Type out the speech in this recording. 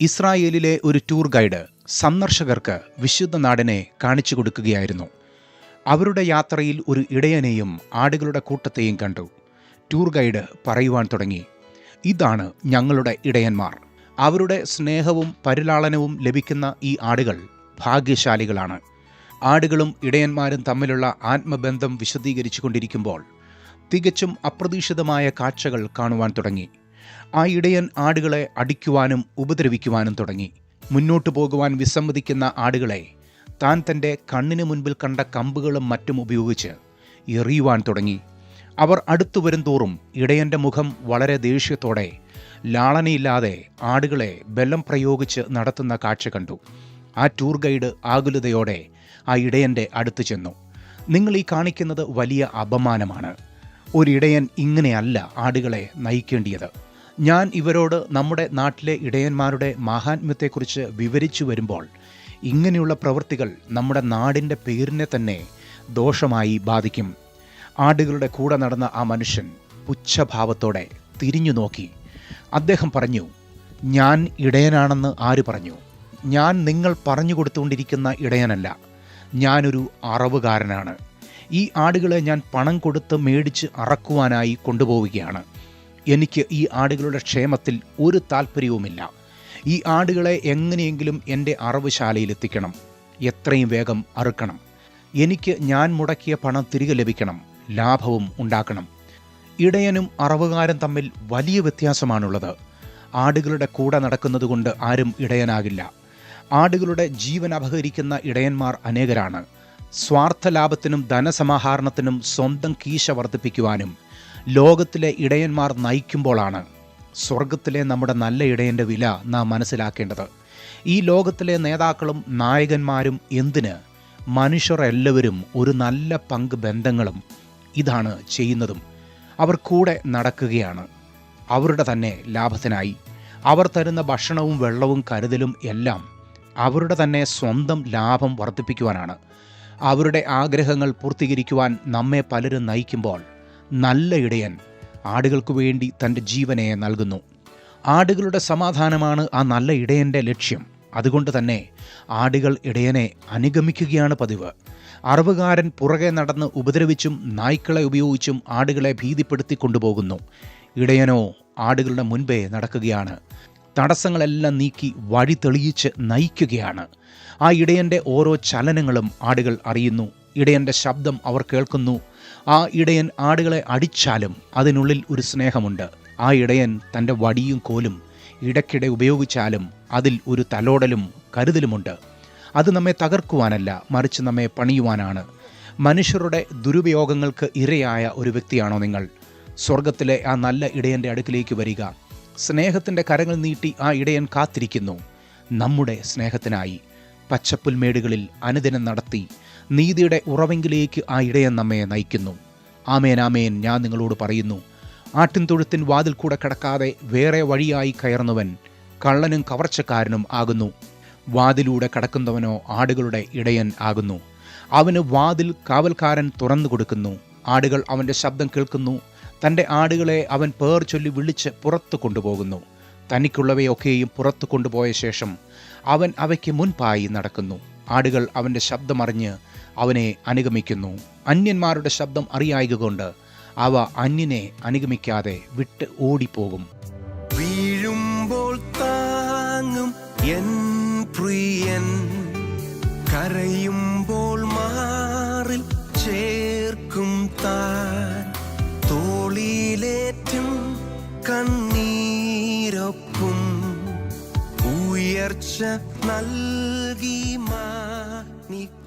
ഇസ്രായേലിലെ ഒരു tour guide സന്ദർശകർക്ക് വിശുദ്ധ നാടിനെ കാണിച്ചു കൊടുക്കുകയായിരുന്നു. അവരുടെ യാത്രയിൽ ഒരു ഇടയനെയും ആടുകളുടെ കൂട്ടത്തെയും കണ്ടു. ടൂർ ഗൈഡ് പറയുവാൻ തുടങ്ങി ഇതാണ് ഞങ്ങളുടെ ഇടയന്മാർ. അവരുടെ സ്നേഹവും പരിലാളനവും ലഭിക്കുന്ന ഈ ആടുകൾ ഭാഗ്യശാലികളാണ്. ആടുകളും ഇടയന്മാരും തമ്മിലുള്ള ആത്മബന്ധം വിശദീകരിച്ചു കൊണ്ടിരിക്കുമ്പോൾ തികച്ചും അപ്രതീക്ഷിതമായ കാഴ്ചകൾ കാണുവാൻ തുടങ്ങി. ആ ഇടയൻ ആടുകളെ അടിക്കുവാനും ഉപദ്രവിക്കുവാനും തുടങ്ങി. മുന്നോട്ടു പോകുവാൻ വിസമ്മതിക്കുന്ന ആടുകളെ താൻ തന്റെ കണ്ണിന് മുൻപിൽ കണ്ട കമ്പുകളും മറ്റും ഉപയോഗിച്ച് എറിയുവാൻ തുടങ്ങി. അവർ അടുത്തു വരും തോറും ഇടയന്റെ മുഖം വളരെ ദേഷ്യത്തോടെ ലാളനയില്ലാതെ ആടുകളെ ബലം പ്രയോഗിച്ച് നടത്തുന്ന കാഴ്ച കണ്ടു. ആ ടൂർ ഗൈഡ് ആകുലതയോടെ ആ ഇടയന്റെ അടുത്ത് ചെന്നു. നിങ്ങൾ ഈ കാണിക്കുന്നത് വലിയ അപമാനമാണ്. ഒരിടയൻ ഇങ്ങനെയല്ല ആടുകളെ നയിക്കേണ്ടിയത്. ഞാൻ ഇവരോട് നമ്മുടെ നാട്ടിലെ ഇടയന്മാരുടെ മാഹാത്മ്യത്തെക്കുറിച്ച് വിവരിച്ചു വരുമ്പോൾ ഇങ്ങനെയുള്ള പ്രവൃത്തികൾ നമ്മുടെ നാടിന്റെ പേരിനെ തന്നെ ദോഷമായി ബാധിക്കും. ആടുകളുടെ കൂടെ നടന്ന ആ മനുഷ്യൻ പുച്ഛഭാവത്തോടെ തിരിഞ്ഞു നോക്കി. അദ്ദേഹം പറഞ്ഞു ഞാൻ ഇടയനാണെന്ന് ആര് പറഞ്ഞു? ഞാൻ നിങ്ങൾ പറഞ്ഞു കൊടുത്തുകൊണ്ടിരിക്കുന്ന ഇടയനല്ല. ഞാനൊരു അറവുകാരനാണ്. ഈ ആടുകളെ ഞാൻ പണം കൊടുത്ത് മേടിച്ച് അറക്കുവാനായി കൊണ്ടുപോവുകയാണ്. എനിക്ക് ഈ ആടുകളുടെ ക്ഷേമത്തിൽ ഒരു താല്പര്യവുമില്ല ഈ ആടുകളെ എങ്ങനെയെങ്കിലും എന്റെ അറവുശാലയിൽ എത്തിക്കണം എത്രയും വേഗം അറുക്കണം. എനിക്ക് ഞാൻ മുടക്കിയ പണം തിരികെ ലഭിക്കണം. ലാഭവും ഉണ്ടാക്കണം. ഇടയനും അറവുകാരും തമ്മിൽ വലിയ വ്യത്യാസമാണുള്ളത്. ആടുകളുടെ കൂടെ നടക്കുന്നതുകൊണ്ട് ആരും ഇടയനാകില്ല. ആടുകളുടെ ജീവൻ അപഹരിക്കുന്ന ഇടയന്മാർ അനേകരാണ്. സ്വാർത്ഥ ലാഭത്തിനും ധനസമാഹരണത്തിനും സ്വന്തം കീശ വർദ്ധിപ്പിക്കുവാനും ലോകത്തിലെ ഇടയന്മാർ നയിക്കുമ്പോഴാണ് സ്വർഗത്തിലെ നമ്മുടെ നല്ല ഇടയന്റെ വില നാം മനസ്സിലാക്കേണ്ടത്. ഈ ലോകത്തിലെ നേതാക്കളും നായകന്മാരും എന്തിന്? മനുഷ്യർ എല്ലാവരും ഒരു നല്ല പങ്ക് ബന്ധങ്ങളും ഇതാണ് ചെയ്യുന്നതും അവർ കൂടെ നടക്കുകയാണ്. അവരുടെ തന്നെ ലാഭത്തിനായി. അവർ തരുന്ന ഭക്ഷണവും വെള്ളവും കരുതലും എല്ലാം അവരുടെ തന്നെ സ്വന്തം ലാഭം വർദ്ധിപ്പിക്കുവാനാണ്. അവരുടെ ആഗ്രഹങ്ങൾ പൂർത്തീകരിക്കുവാൻ നമ്മെ പലരും നയിക്കുമ്പോൾ നല്ല ഇടയൻ ആടുകൾക്ക് വേണ്ടി തന്റെ ജീവനെ നൽകുന്നു. ആടുകളുടെ സമാധാനമാണ് ആ നല്ല ഇടയന്റെ ലക്ഷ്യം. അതുകൊണ്ട് തന്നെ ആടുകൾ ഇടയനെ അനുഗമിക്കുകയാണ് പതിവ്. അറിവുകാരൻ പുറകെ നടന്ന് ഉപദ്രവിച്ചും നായ്ക്കളെ ഉപയോഗിച്ചും ആടുകളെ ഭീതിപ്പെടുത്തി കൊണ്ടുപോകുന്നു. ഇടയനോ ആടുകളുടെ മുൻപേ നടക്കുകയാണ്. തടസ്സങ്ങളെല്ലാം നീക്കി വഴി തെളിയിച്ച് നയിക്കുകയാണ്. ആ ഇടയന്റെ ഓരോ ചലനങ്ങളും ആടുകൾ അറിയുന്നു. ഇടയന്റെ ശബ്ദം അവർ കേൾക്കുന്നു. ആ ഇടയൻ ആടുകളെ അടിച്ചാലും അതിനുള്ളിൽ ഒരു സ്നേഹമുണ്ട്. ആ ഇടയൻ തന്റെ വടിയും കോലും ഇടയ്ക്കിടെ ഉപയോഗിച്ചാലും അതിൽ ഒരു തലോടലും കരുതലുമുണ്ട്. അത് നമ്മെ തകർക്കുവാനല്ല മറിച്ച് നമ്മെ പണിയുവാനാണ്. മനുഷ്യരുടെ ദുരുപയോഗങ്ങൾക്ക് ഇരയായ ഒരു വ്യക്തിയാണോ നിങ്ങൾ? സ്വർഗത്തിലെ ആ നല്ല ഇടയന്റെ അടുക്കിലേക്ക് വരിക. സ്നേഹത്തിന്റെ കരങ്ങൾ നീട്ടി ആ ഇടയൻ കാത്തിരിക്കുന്നു. നമ്മുടെ സ്നേഹത്തിനായി പച്ചപ്പുൽമേടുകളിൽ അനുദിനം നടത്തി നീതിയുടെ ഉറവെങ്കിലേക്ക് ആ ഇടയൻ നമ്മെ നയിക്കുന്നു. ആമേൻ ആമേൻ. ഞാൻ നിങ്ങളോട് പറയുന്നു ആട്ടിൻ തൊഴുത്തിൻ വാതിൽ കൂടെ കടക്കാതെ വേറെ വഴിയായി കയറുന്നവൻ കള്ളനും കവർച്ചക്കാരനും ആകുന്നു. വാതിലൂടെ കടക്കുന്നവനോ ആടുകളുടെ ഇടയൻ ആകുന്നു. അവന് വാതിൽ കാവൽക്കാരൻ തുറന്നു കൊടുക്കുന്നു. ആടുകൾ അവന്റെ ശബ്ദം കേൾക്കുന്നു. തന്റെ ആടുകളെ അവൻ പേർ ചൊല്ലി വിളിച്ച് പുറത്തു കൊണ്ടുപോകുന്നു. തനിക്കുള്ളവയൊക്കെയും പുറത്തു കൊണ്ടുപോയ ശേഷം അവൻ അവയ്ക്ക് മുൻപായി നടക്കുന്നു. ആടുകൾ അവന്റെ ശബ്ദമറിഞ്ഞ് അവനെ അനുഗമിക്കുന്നു. അന്യന്മാരുടെ ശബ്ദം അറിയായതുകൊണ്ട് അവ അന്യനെ അനുഗമിക്കാതെ വിട്ട് ഓടിപ്പോകും. വീഴുമ്പോൾ താങ്ങും എൻ പ്രിയൻ കരയുമ്പോൾ ഉയർച്ച നൽകി മാനിക്കും